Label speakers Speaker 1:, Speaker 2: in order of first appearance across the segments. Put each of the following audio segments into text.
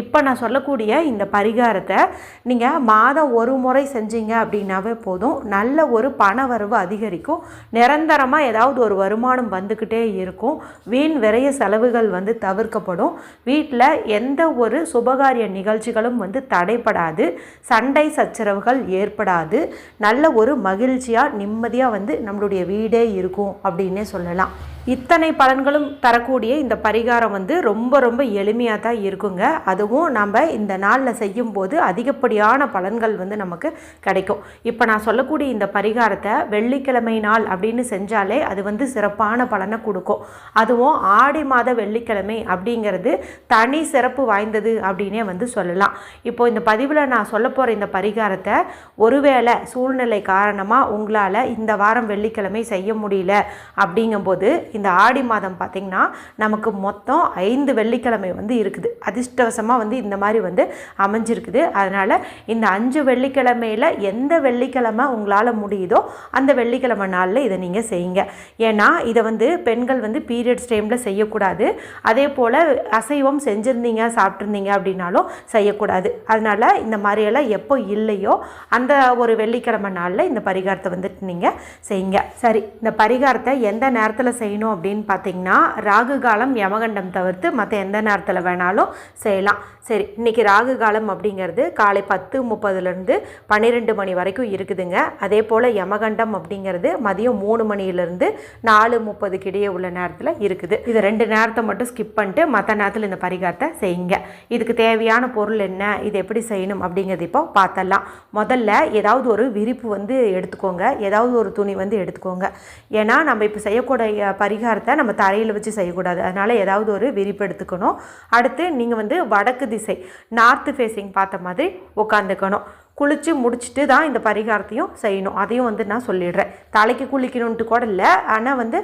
Speaker 1: இப்போ நான் சொல்லக்கூடிய இந்த பரிகாரத்தை நீங்கள் மாதம் ஒரு முறை செஞ்சீங்க அப்படின்னாவே போதும். நல்ல ஒரு பண வரவு அதிகரிக்கும். நிரந்தரமாக ஏதாவது ஒரு வருமானம் வந்துக்கிட்டே இருக்கும். வீண் விரைய செலவுகள் வந்து தவிர்க்கப்படும். வீட்டில் எந்த ஒரு சுபகாரிய நிகழ்ச்சிகளும் வந்து தடைப்படாது சண்டை சச்சரவுகள் ஏற்படாது. நல்ல ஒரு மகிழ்ச்சியாக நிம்மதியாக வந்து நம்மளுடைய வீடே இருக்கும் அப்படின்னே சொல்லலாம். இத்தனை பலன்களும் தரக்கூடிய இந்த பரிகாரம் வந்து ரொம்ப ரொம்ப எளிமையாக தான் இருக்குங்க. அதுவும் நம்ம இந்த நாளில் செய்யும்போது அதிகப்படியான பலன்கள் வந்து நமக்கு கிடைக்கும். இப்போ நான் சொல்லக்கூடிய இந்த பரிகாரத்தை வெள்ளிக்கிழமை நாள் அப்படின்னு செஞ்சாலே அது வந்து சிறப்பான பலனை கொடுக்கும். அதுவும் ஆடி மாத வெள்ளிக்கிழமை அப்படிங்கிறது தனி சிறப்பு வாய்ந்தது அப்படின்னே வந்து சொல்லலாம். இப்போ இந்த பதிவில் நான் சொல்ல போகிற இந்த பரிகாரத்தை ஒருவேளை சூழ்நிலை காரணமாக உங்களால் இந்த வாரம் வெள்ளிக்கிழமை செய்ய முடியல அப்படிங்கும்போது இந்த ஆடி மாதம் பார்த்திங்கன்னா நமக்கு மொத்தம் ஐந்து வெள்ளிக்கிழமை வந்து இருக்குது. அதிர்ஷ்டவசமாக வந்து இந்த மாதிரி வந்து அமைஞ்சிருக்குது. அதனால் இந்த அஞ்சு வெள்ளிக்கிழமையில் எந்த வெள்ளிக்கிழமை உங்களால் முடியுதோ அந்த வெள்ளிக்கிழமை நாளில் இதை நீங்கள் செய்யுங்க. ஏன்னா இதை வந்து பெண்கள் வந்து பீரியட்ஸ் டைமில் செய்யக்கூடாது. அதே போல் அசைவம் செஞ்சுருந்தீங்க சாப்பிட்ருந்தீங்க அப்படின்னாலும் செய்யக்கூடாது. அதனால் இந்த மாதிரியெல்லாம் எப்போ இல்லையோ அந்த ஒரு வெள்ளிக்கிழமை நாளில் இந்த பரிகாரத்தை வந்துட்டு நீங்கள் செய்யுங்க. சரி இந்த பரிகாரத்தை எந்த நேரத்தில் செய்யணும்? அப்படின்னு பார்த்தீங்கன்னா ராகு காலம் யமகண்டம் தவிர்த்து மற்ற எந்த நேரத்தில் வேணாலும் செய்யலாம். சரி இன்றைக்கி ராகு காலம் அப்படிங்கிறது காலை பத்து முப்பதுலேருந்து பன்னிரெண்டு மணி வரைக்கும் இருக்குதுங்க. அதே போல் யமகண்டம் அப்படிங்கிறது மதியம் மூணு மணியிலேருந்து நாலு முப்பதுக்கு இடையே உள்ள நேரத்தில் இருக்குது. இது ரெண்டு நேரத்தை மட்டும் ஸ்கிப் பண்ணிட்டு மற்ற நேரத்தில் இந்த பரிகாரத்தை செய்யுங்க. இதுக்கு தேவையான பொருள் என்ன இது எப்படி செய்யணும் அப்படிங்கிறது இப்போ பார்த்தலாம். முதல்ல ஏதாவது ஒரு விரிப்பு வந்து எடுத்துக்கோங்க. ஏதாவது ஒரு துணி வந்து எடுத்துக்கோங்க. ஏன்னா நம்ம இப்போ செய்யக்கூடிய பரிகாரத்தை நம்ம தரையில் வச்சு செய்யக்கூடாது. அதனால் ஏதாவது ஒரு விரிப்பு எடுத்துக்கணும். அடுத்து நீங்கள் வந்து வடக்கு திசை நார்த்து ஃபேஸிங் பார்த்த மாதிரி உட்காந்துக்கணும் குளித்து முடிச்சுட்டு தான் இந்த பரிகாரத்தையும் செய்யணும். அதையும் வந்து நான் சொல்லிடுறேன். தலைக்கு குளிக்கணுன்ட்டு கூட இல்லை. ஆனால் வந்து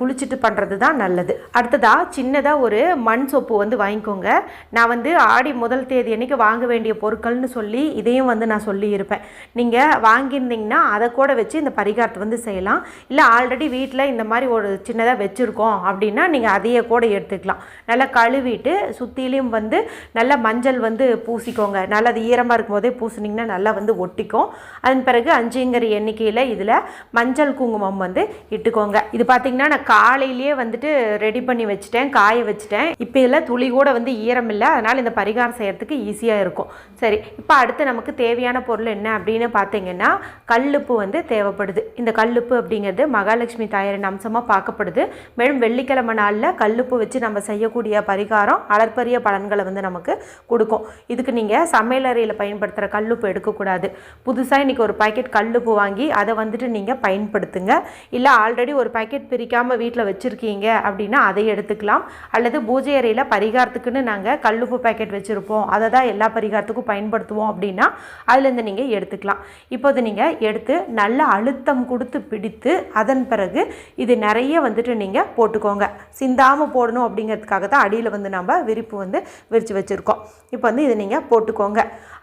Speaker 1: குளிச்சுட்டு பண்ணுறது தான் நல்லது. அடுத்ததாக சின்னதாக ஒரு மண் சொப்பு வந்து வாங்கிக்கோங்க. நான் வந்து ஆடி முதல் தேதி அன்னைக்கு வாங்க வேண்டிய பொருட்கள்னு சொல்லி இதையும் வந்து நான் சொல்லியிருப்பேன். நீங்கள் வாங்கியிருந்தீங்கன்னா அதை கூட வச்சு இந்த பரிகாரத்தை வந்து செய்யலாம். இல்லை ஆல்ரெடி வீட்டில் இந்த மாதிரி ஒரு சின்னதாக வச்சுருக்கோம் அப்படின்னா நீங்கள் அதையே கூட எடுத்துக்கலாம். நல்லா கழுவிட்டு சுற்றிலையும் வந்து நல்லா மஞ்சள் வந்து பூசிக்கோங்க. நல்லா அது ஈரமாக இருக்கும் போதே பூசினீங்கன்னா நல்லா வந்து ஒட்டிக்கும். அதன் பிறகு அஞ்சுங்கிற எண்ணிக்கையில் இதில் மஞ்சள் குங்குமம் வந்து இட்டுக்கோங்க. இது பார்த்திங்கன்னா நான் காலையிலேயே வந்துட்டு ரெடி பண்ணி வச்சுட்டேன் காய வச்சுட்டேன். இப்போ இதில் துளி கூட வந்து ஈரம் இல்லை அதனால் இந்த பரிகாரம் செய்கிறதுக்கு ஈஸியாக இருக்கும். சரி இப்போ அடுத்து நமக்கு தேவையான பொருள் என்ன அப்படின்னு பார்த்தீங்கன்னா கல்லுப்பு வந்து தேவைப்படுது. இந்த கல்லுப்பு அப்படிங்கிறது மகாலட்சுமி தாயாரின் அம்சமாக பார்க்கப்படுது. மேலும் வெள்ளிக்கிழமை நாளில் கல்லுப்பு வச்சு நம்ம செய்யக்கூடிய பரிகாரம் அளற்பரிய பலன்களை வந்து நமக்கு கொடுக்கும். இதுக்கு நீங்கள் சமையலறையில் பயன்படுத்துகிற கல்லுப்பு எடுக்கக்கூடாது. புதுசாக இன்றைக்கி ஒரு பாக்கெட் கல் பூ வாங்கி அதை வந்துட்டு நீங்கள் பயன்படுத்துங்க. இல்லை ஆல்ரெடி ஒரு பாக்கெட் பிரிக்காமல் வீட்டில் வச்சுருக்கீங்க அப்படின்னா அதை எடுத்துக்கலாம். அல்லது பூஜை அறையில் பரிகாரத்துக்குன்னு நாங்கள் கல்லுப்பு பாக்கெட் வச்சுருப்போம். அதை தான் எல்லா பரிகாரத்துக்கும் பயன்படுத்துவோம் அப்படின்னா அதுலேருந்து நீங்கள் எடுத்துக்கலாம். இப்போது நீங்கள் எடுத்து நல்ல அழுத்தம் கொடுத்து பிடித்து அதன் பிறகு இது நிறைய வந்துட்டு நீங்கள் போட்டுக்கோங்க. சிந்தாமல் போடணும் அப்படிங்கிறதுக்காக தான் அடியில் வந்து நம்ம விரிப்பு வந்து விரித்து வச்சுருக்கோம். இப்போ வந்து இதை நீங்கள் போட்டுக்கோங்க.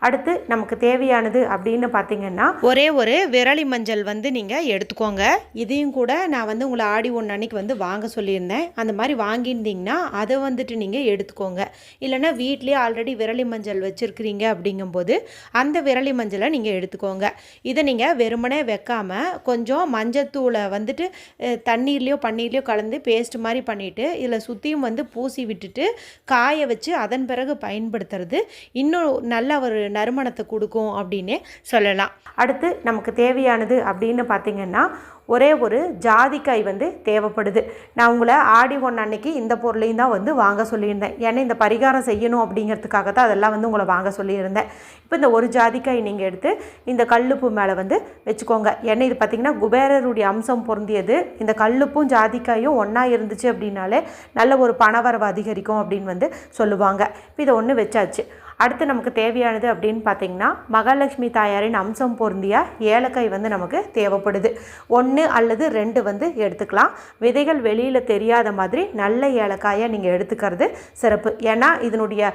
Speaker 1: அடுத்து நமக்கு தேவையானது அப்படின்னு பார்த்தீங்கன்னா ஒரே ஒரு விரலி மஞ்சள் வந்து நீங்கள் எடுத்துக்கோங்க. இதையும் கூட நான் வந்து உங்களை ஆடி ஒன்று அன்னைக்கு வந்து வாங்க சொல்லியிருந்தேன். அந்த மாதிரி வாங்கியிருந்தீங்கன்னா அதை வந்துட்டு நீங்கள் எடுத்துக்கோங்க. இல்லைன்னா வீட்லேயே ஆல்ரெடி விரலி மஞ்சள் வச்சுருக்கிறீங்க அப்படிங்கும்போது அந்த விரலி மஞ்சளை நீங்கள் எடுத்துக்கோங்க. இதை நீங்கள் வெறுமனே வைக்காமல் கொஞ்சம் மஞ்சத்தூளை வந்துட்டு தண்ணீர்லேயோ பன்னீர்லேயோ கலந்து பேஸ்ட் மாதிரி பண்ணிவிட்டு இதில் சுற்றியும் வந்து பூசி விட்டுட்டு காய வச்சு அதன் பிறகு பயன்படுத்துறது. இன்னும் நல்ல ஒரு நறுமணத்தை கொடுக்கும் அப்படின்னே சொல்லலாம். அடுத்து நமக்கு தேவையானது அப்படின்னு பார்த்தீங்கன்னா ஒரே ஒரு ஜாதிக்காய் வந்து தேவைப்படுது. நான் உங்களை ஆடி ஒன்று அன்னைக்கு இந்த பொருளையும் தான் வந்து வாங்க சொல்லியிருந்தேன். ஏன்னா இந்த பரிகாரம் செய்யணும் அப்படிங்கிறதுக்காக தான் அதெல்லாம் வந்து உங்களை வாங்க சொல்லியிருந்தேன். இப்போ இந்த ஒரு ஜாதிக்காய் நீங்கள் எடுத்து இந்த கல்லுப்பு மேலே வந்து வச்சுக்கோங்க. ஏன்னா இது பார்த்திங்கன்னா குபேரருடைய அம்சம் பொருந்தியது. இந்த கல்லுப்பும் ஜாதிக்காயும் ஒன்றா இருந்துச்சு அப்படின்னாலே நல்ல ஒரு பணவரவு அதிகரிக்கும் அப்படின்னு வந்து சொல்லுவாங்க. இப்போ இதை ஒன்று வச்சாச்சு. அடுத்து நமக்கு தேவையானது அப்படின்னு பார்த்தீங்கன்னா மகாலட்சுமி தாயாரின் அம்சம் பொருந்திய ஏலக்காய் வந்து நமக்கு தேவைப்படுது. ஒன்று அல்லது ரெண்டு வந்து எடுத்துக்கலாம். விதைகள் வெளியில் தெரியாத மாதிரி நல்ல ஏலக்காயை நீங்கள் எடுத்துக்கிறது சிறப்பு. ஏன்னா இதனுடைய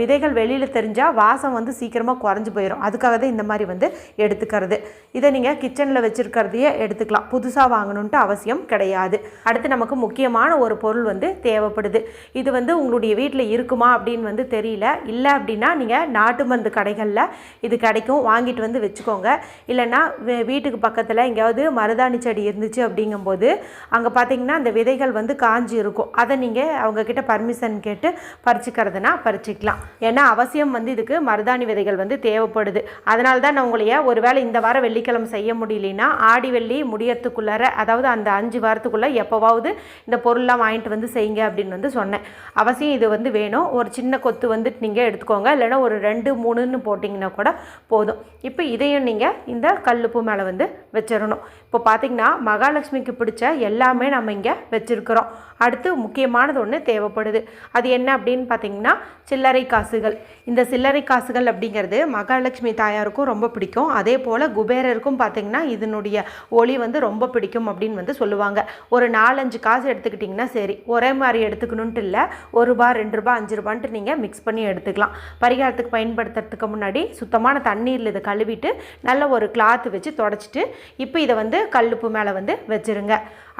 Speaker 1: விதைகள் வெளியில் தெரிஞ்சால் வாசம் வந்து சீக்கிரமாக குறைஞ்சு போயிடும் அதுக்காக தான் இந்த மாதிரி வந்து எடுத்துக்கிறது. இதை நீங்கள் கிச்சனில் வச்சுருக்கிறதையே எடுத்துக்கலாம். புதுசாக வாங்கணுன்ட்டு அவசியம் கிடையாது. அடுத்து நமக்கு முக்கியமான ஒரு பொருள் வந்து தேவைப்படுது. இது வந்து உங்களுடைய வீட்டில் இருக்குமா அப்படின்னு வந்து தெரியல. இல்லை அப்படின்னா நீங்கள் நாட்டு மருந்து கடைகளில் இது கிடைக்கும். வாங்கிட்டு வந்து வச்சுக்கோங்க. இல்லைன்னா வீட்டுக்கு பக்கத்தில் எங்கேயாவது மருதாணி செடி இருந்துச்சு அப்படிங்கும்போது அங்கே பார்த்தீங்கன்னா அந்த விதைகள் வந்து காஞ்சி இருக்கும். அதை நீங்கள் அவங்கக்கிட்ட பர்மிஷன் கேட்டு பறிச்சுக்கிறதுனா பறிச்சிக்கலாம். ஏன்னா அவசியம் வந்து இதுக்கு மருதாணி விதைகள் வந்து தேவைப்படுது. அதனால தான் நான் உங்களைய ஒருவேளை இந்த வாரம் வெள்ளிக்கிழமை செய்ய முடியலனா ஆடி வெள்ளி முடியறதுக்குள்ளார அதாவது அந்த அஞ்சு வாரத்துக்குள்ளே எப்போவாவது இந்த பொருள்லாம் வாங்கிட்டு வந்து செய்யுங்க அப்படின்னு வந்து சொன்னேன். அவசியம் இது வந்து வேணும். ஒரு சின்ன கொத்து வந்துட்டு நீங்கள் எடுத்துக்கோங்க. இல்லைன்னா ஒரு ரெண்டு மூணுன்னு போட்டிங்கன்னா கூட போதும். இப்போ இதையும் நீங்கள் இந்த கல்லுப்பு மேலே வந்து வச்சிடணும். இப்போ பார்த்தீங்கன்னா மகாலட்சுமிக்கு பிடிச்ச எல்லாமே நம்ம இங்கே வச்சுருக்கிறோம். அடுத்து முக்கியமானது ஒன்று தேவைப்படுது. அது என்ன அப்படின்னு பார்த்தீங்கன்னா சில்லறை காசுகள். இந்த சில்லறை காசுகள் அப்படிங்கிறது மகாலட்சுமி தாயாருக்கும் ரொம்ப பிடிக்கும். அதே போல் குபேரருக்கும் பார்த்தீங்கன்னா இதனுடைய ஒளி வந்து ரொம்ப பிடிக்கும் அப்படின்னு வந்து சொல்லுவாங்க. ஒரு நாலஞ்சு காசு எடுத்துக்கிட்டிங்கன்னா சரி. ஒரே மாதிரி எடுத்துக்கணுன்ட்டு இல்லை. ஒரு ரூபா ரெண்டு ரூபா அஞ்சு ரூபான்ட்டு நீங்கள் மிக்ஸ் பண்ணி எடுத்துக்கலாம். பரிகாரத்துக்கு பயன்படுத்துறதுக்கு முன்னாடி சுத்தமான தண்ணீரில் இதை கழுவிட்டு நல்ல ஒரு கிளாத் வச்சு தொடச்சிட்டு இப்போ இதை வந்து கல்லுப்பு மேலே வந்து வச்சுருங்க.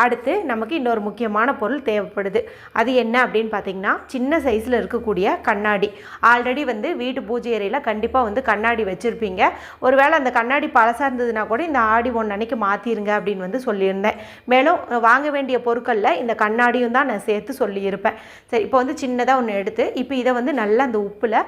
Speaker 1: அடுத்து நமக்கு இன்னொரு முக்கியமான பொருள் தேவைப்படுது. அது என்ன அப்படின்னு பார்த்தீங்கன்னா சின்ன சைஸில் இருக்கக்கூடிய கண்ணாடி. ஆல்ரெடி வந்து வீட்டு பூஜை அறையில் கண்டிப்பாக வந்து கண்ணாடி வச்சுருப்பீங்க. ஒருவேளை அந்த கண்ணாடி பழசாக இருந்ததுன்னா கூட இந்த ஆடி ஒன்று அன்னைக்கு மாற்றிருங்க அப்படின்னு வந்து சொல்லியிருந்தேன். மேலும் வாங்க வேண்டிய பொருட்களில் இந்த கண்ணாடியும் தான் நான் சேர்த்து சொல்லியிருப்பேன். சரி இப்போ வந்து சின்னதாக ஒன்று எடுத்து இப்போ இதை வந்து நல்லா அந்த உப்பில்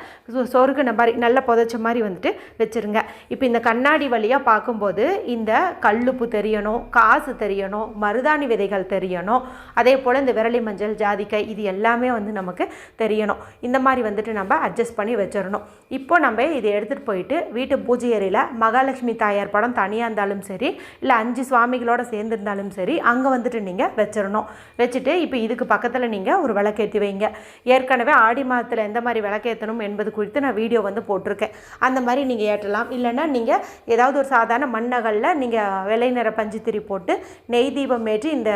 Speaker 1: சொருகுன மாதிரி நல்லா புதைச்ச மாதிரி வந்துட்டு வச்சுருங்க. இப்போ இந்த கண்ணாடி வழியாக பார்க்கும்போது இந்த கல்லுப்பு தெரியணும் காசு தெரியணும் மருதாணி விதைகள் தெரியணும் அதே போல் இந்த விரலி மஞ்சள் ஜாதிக்காய் இது எல்லாமே வந்து நமக்கு தெரியணும். இந்த மாதிரி வந்துட்டு நம்ம அட்ஜஸ்ட் பண்ணி வச்சிடணும். இப்போ நம்ம இதை எடுத்துகிட்டு போயிட்டு வீட்டு பூஜை அறையில் மகாலட்சுமி தாயார் படம் தனியாக இருந்தாலும் சரி இல்லை அஞ்சு சுவாமிகளோட சேர்ந்துருந்தாலும் சரி அங்கே வந்துட்டு நீங்கள் வச்சிடணும். வச்சுட்டு இப்போ இதுக்கு பக்கத்தில் நீங்கள் ஒரு விளக்கேற்றி வைங்க. ஏற்கனவே ஆடி மாதத்தில் எந்த மாதிரி விளக்கேற்றணும் என்பது குறித்து நான் வீடியோ வந்து போட்டிருக்கேன். அந்த மாதிரி நீங்கள் ஏற்றலாம். இல்லைன்னா நீங்கள் ஏதாவது ஒரு சாதாரண மண்ணகலில் நீங்கள் வெள்ளை நிற பஞ்சுத்திரி போட்டு நெய் தீபம் ஏற்றி இந்த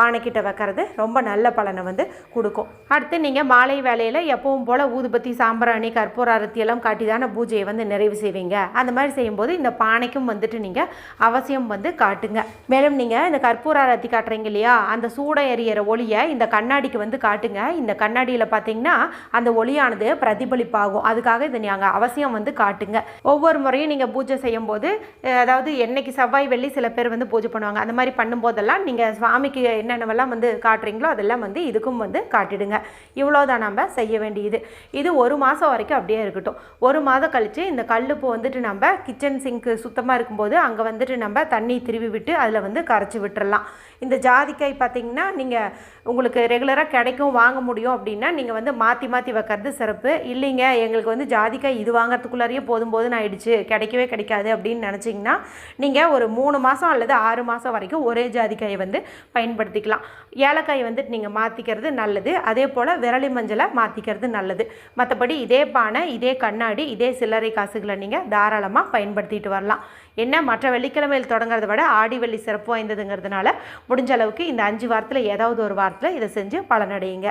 Speaker 1: பானைக்கிட்ட வைக்கிறது ரொம்ப நல்ல பலனை வந்து கொடுக்கும். அடுத்து நீங்கள் மாலை வேலையில் எப்பவும் போல் ஊதுபத்தி சாம்பிராணி கற்பூர அரத்தி எல்லாம் காட்டி தானே பூஜையை வந்து நிறைவு செய்வீங்க. அந்த மாதிரி செய்யும்போது இந்த பானைக்கும் வந்துட்டு நீங்கள் அவசியம் வந்து காட்டுங்க. மேலும் நீங்கள் இந்த கற்பூர அரத்தி காட்டுறீங்க இல்லையா? அந்த சூடம் எறிகிற ஒளியை இந்த கண்ணாடிக்கு வந்து காட்டுங்க. இந்த கண்ணாடியில் பார்த்தீங்கன்னா அந்த ஒளியானது ஆகும். அதுக்காக இதை நீங்கள் அவசியம் வந்து காட்டுங்க. ஒவ்வொரு முறையும் நீங்கள் பூஜை செய்யும்போது அதாவது என்னைக்கு செவ்வாய் வெள்ளி சில பேர் வந்து பூஜை பண்ணுவாங்க. அந்த மாதிரி பண்ணும்போதெல்லாம் நீங்கள் சுவாமிக்கு என்னென்னவெல்லாம் வந்து காட்டுறீங்களோ அதெல்லாம் வந்து இதுக்கும் வந்து காட்டிடுங்க. இவ்வளோதான் நம்ம செய்ய வேண்டியது. இது ஒரு மாதம் வரைக்கும் அப்படியே இருக்கட்டும். ஒரு மாதம் கழித்து இந்த கல்லுப்பு வந்துட்டு நம்ம கிச்சன் சிங்க்கு சுத்தமாக இருக்கும்போது அங்கே வந்துட்டு நம்ம தண்ணி திருவி விட்டு அதில் வந்து கரைச்சி விட்டுறலாம். இந்த ஜாதிக்காய் பார்த்தீங்கன்னா நீங்கள் உங்களுக்கு ரெகுலராக கிடைக்கும் வாங்க முடியும் அப்படின்னா நீங்கள் வந்து மாற்றி மாற்றி வைக்கிறது சிறப்பு. இல்லைங்க எங்களுக்கு வந்து ஜாதிக்காய் இது வாங்குறதுக்குள்ளாரையே போதும் போதுன்னு ஆயிடுச்சு. கிடைக்கவே கிடைக்காது அப்படின்னு நினச்சிங்கன்னா நீங்கள் ஒரு மூணு மாதம் அல்லது ஆறு மாதம் வரைக்கும் ஒரே ஜாதிக்காயை வந்து பயன்படுத்திக்கலாம். ஏலக்காயை வந்துட்டு நீங்கள் மாற்றிக்கிறது நல்லது. அதே போல் விரலி மஞ்சளை மாற்றிக்கிறது நல்லது. மற்றபடி இதே பானை இதே கண்ணாடி இதே சில்லறை காசுகளை நீங்கள் தாராளமாக பயன்படுத்திட்டு வரலாம். என்ன மற்ற வெள்ளிக்கிழமையில் தொடங்குறத விட ஆடி வெள்ளி சிறப்பு வாய்ந்ததுங்கிறதுனால முடிஞ்ச அளவுக்கு இந்த அஞ்சு வாரத்தில் ஏதாவது ஒரு வாரத்தில் இதை செஞ்சு பலனடையுங்க.